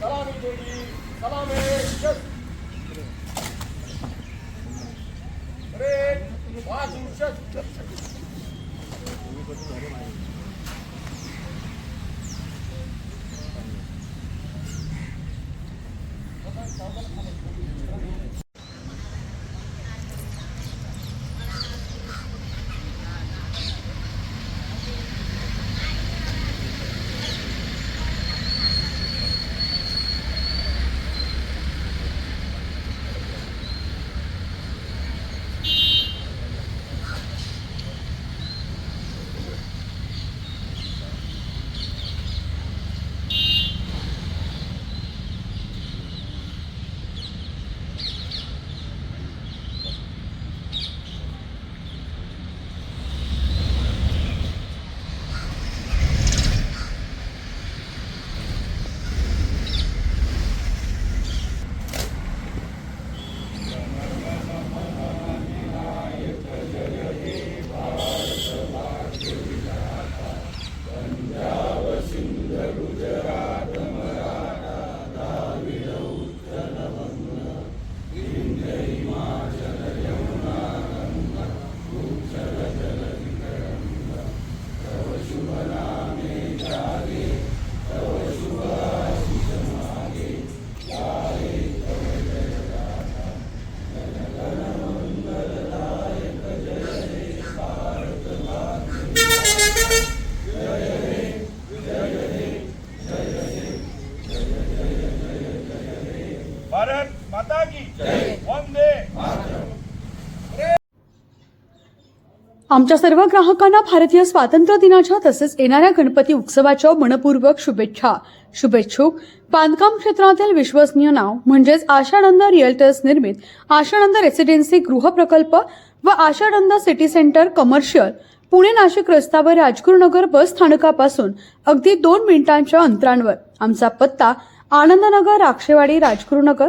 Salami Cedi, salami, göz आमच्या सर्व ग्राहकांना भारतीय स्वातंत्र्य दिनाच्या तसेच येणाऱ्या गणपती उत्सवाच्या मनपूर्वक शुभेच्छा. शुभेच्छुक. बांधकाम क्षेत्रातील विश्वसनीय नाव म्हणजेच आशानंद रिअल्टर्स निर्मित आशानंद रेसिडेन्सी गृहप्रकल्प व Ashanand city centre commercial Pune Nashik रस्त्यावर राजगुरुनगर बस स्थानकापासून अगदी दोन मिनिटांच्या अंतरांवर. आमचा पत्ता आनंदनगर राक्षेवाडी राजगुरुनगर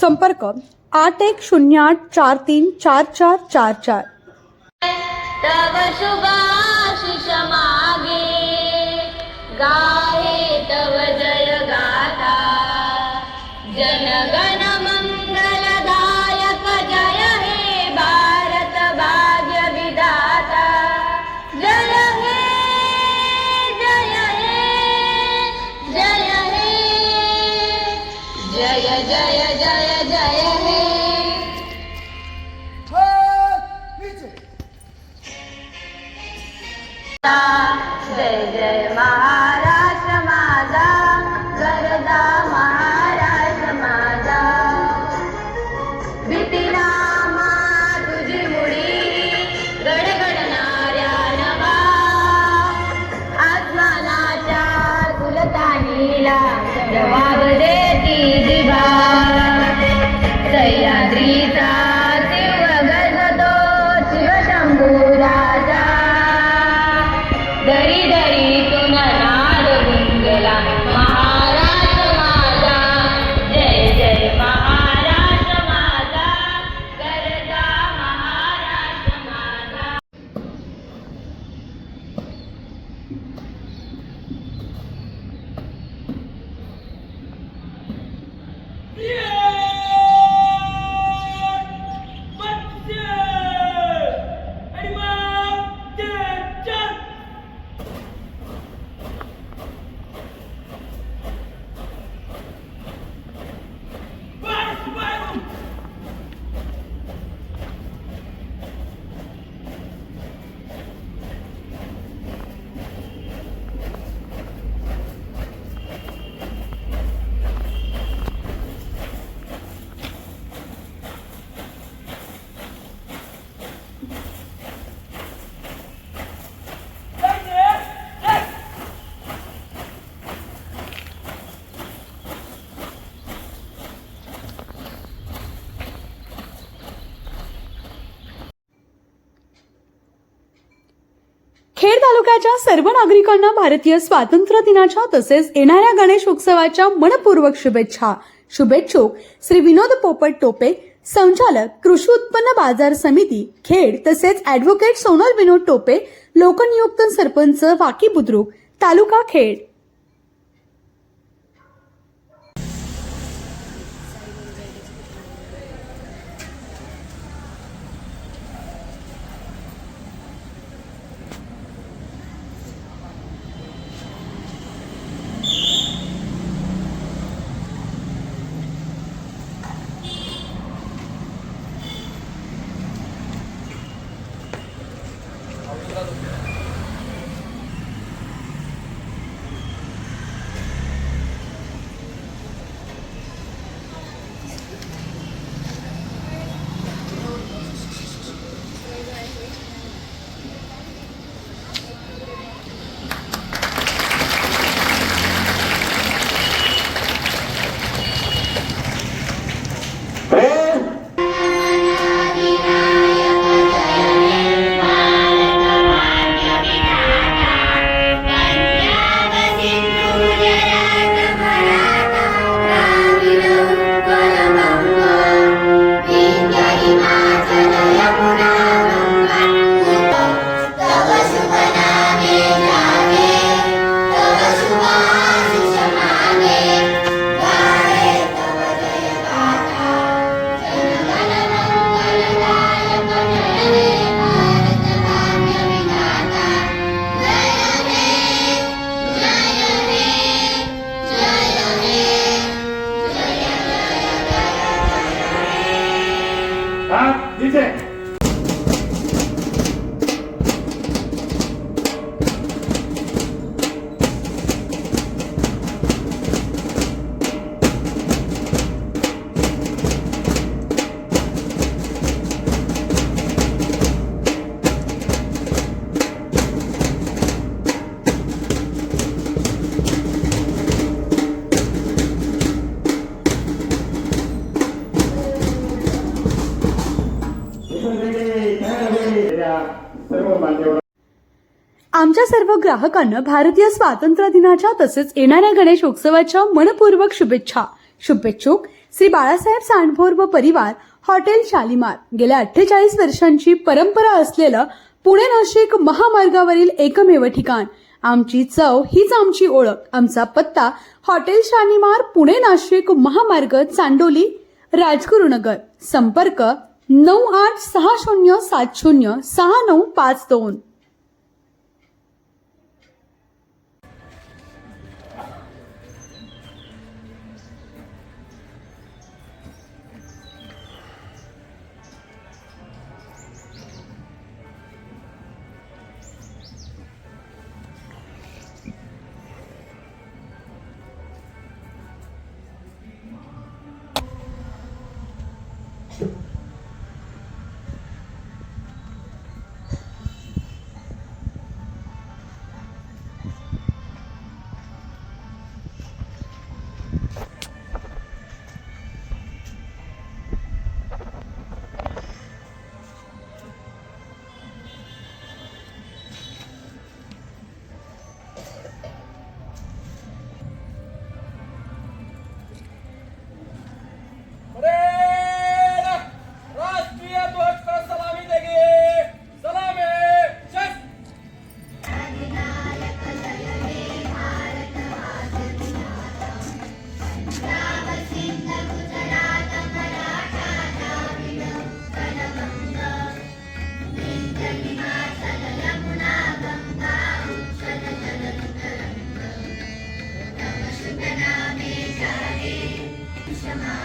संपर्क आठ एक शून्य आठ चार तीन चार चार चार चार. तव शुभाशिष मागे गाहे तव जय गाथा जनगण मंगलदायक जय हे भारत भाग्य विधाता। जय हे जय हे जय हे। जय जय जय जय हे जय जय महाराष्ट्र माझा गरजा महाराष्ट्र माझा. तुझी मुडी गडगडणाऱ्या नवा. आत्मानाच्या कुलतानीला जबाब भारताच्या सर्व नागरिकांना भारतीय स्वातंत्र्य दिनाच्या तसेच येणाऱ्या गणेश उत्सवाच्या मनपूर्वक शुभेच्छा. शुभेच्छुक श्री विनोद पोपट टोपे संचालक कृषी उत्पन्न बाजार समिती खेड तसेच ऍडव्होकेट सोनल विनोद टोपे लोकनियुक्त सरपंच वाकी बुद्रुक तालुका खेड. आमच्या सर्व ग्राहकांना भारतीय स्वातंत्र्य दिनाच्या तसेच येणाऱ्या गणेश उत्सवाच्या मनपूर्वक शुभेच्छा. शुभेच्छुक श्री बाळासाहेब सांडभोर व परिवार हॉटेल शालिमार. गेल्या अठ्ठेचाळीस वर्षांची परंपरा असलेलं पुणे नाशिक महामार्गावरील एकमेव ठिकाण. आमची चव हीच आमची ओळख. आमचा पत्ता हॉटेल शालिमार पुणे नाशिक महामार्ग चांडोली राजगुरुनगर. संपर्क नऊ आठ सहा शून्य सात शून्य सहा नऊ पाच दोन. Tama.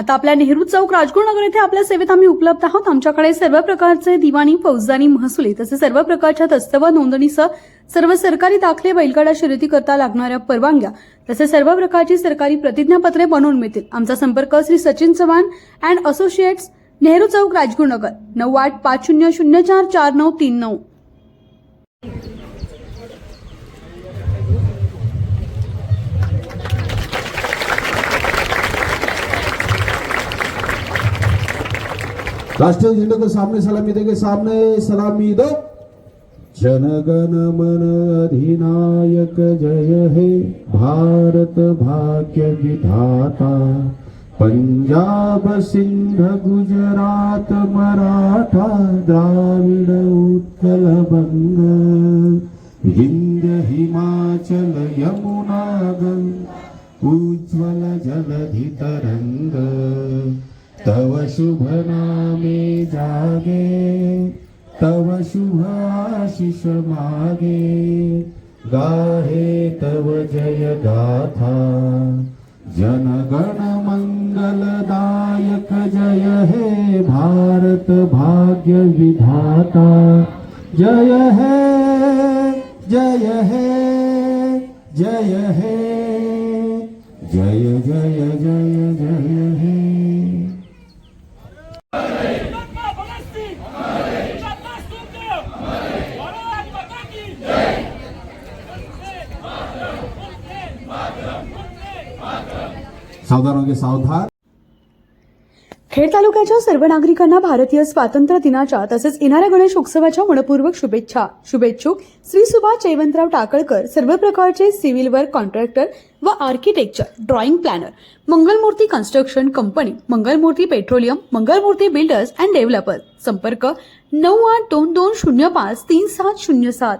आता आपल्या नेहरू चौक राजगुरुनगर येथे आपल्या सेवेत आम्ही उपलब्ध आहोत. आमच्याकडे सर्व प्रकारचे दिवाणी फौजदानी महसुली तसेच सर्व प्रकारच्या दस्त नोंदणीसह सर्व सरकारी दाखले बैलगाडा शर्यती करता लागणाऱ्या परवानग्या तसेच सर्व प्रकारची सरकारी प्रतिज्ञापत्रे बनवून मिळतील. आमचा संपर्क श्री सचिन चव्हाण अँड असोसिएट्स नेहरू चौक राजगुरुनगर नऊ आठ पाच शून्य शून्य चार चार नऊ तीन नऊ. राष्ट्रीय झंडे को सामने सलामी देंगे सामने सलामी दो। जनगण मन अधिनायक जय हे। भारत भाग्य विधाता। पंजाब सिंध गुजरात मराठा द्राविड उत्कल बंग। विंध्य हिमाचल यमुना गंग। उज्ज्वल जलधि तरंग। तव शुभ नामे जागे तव शुभ आशिष मागे। गाहे तव जय गाथा जनगण मंगलदायक जय हे भारत भाग्य विधाता। जय हे जय हे जय हे जय जय जय जय हे जिंदाबाद भगत सिंह जिंदाबाद सुखदेव भारत माता की जय सावधान सावधान. खेड तालुक्याच्या सर्व नागरिकांना भारतीय स्वातंत्र्य दिनाच्या तसेच येणाऱ्या गणेश उत्सवाच्या मनपूर्वक शुभेच्छा. शुभेच्छुक श्री सुभाष जयवंतराव टाकळकर सर्व प्रकारचे सिव्हिल वर्क कॉन्ट्रॅक्टर व architecture drawing planner. Mangalmurti construction company Mangalmurti petroleum Mangalmurti builders and developers. संपर्क नऊ आठ दोन दोन शून्य पाच तीन सात शून्य सात.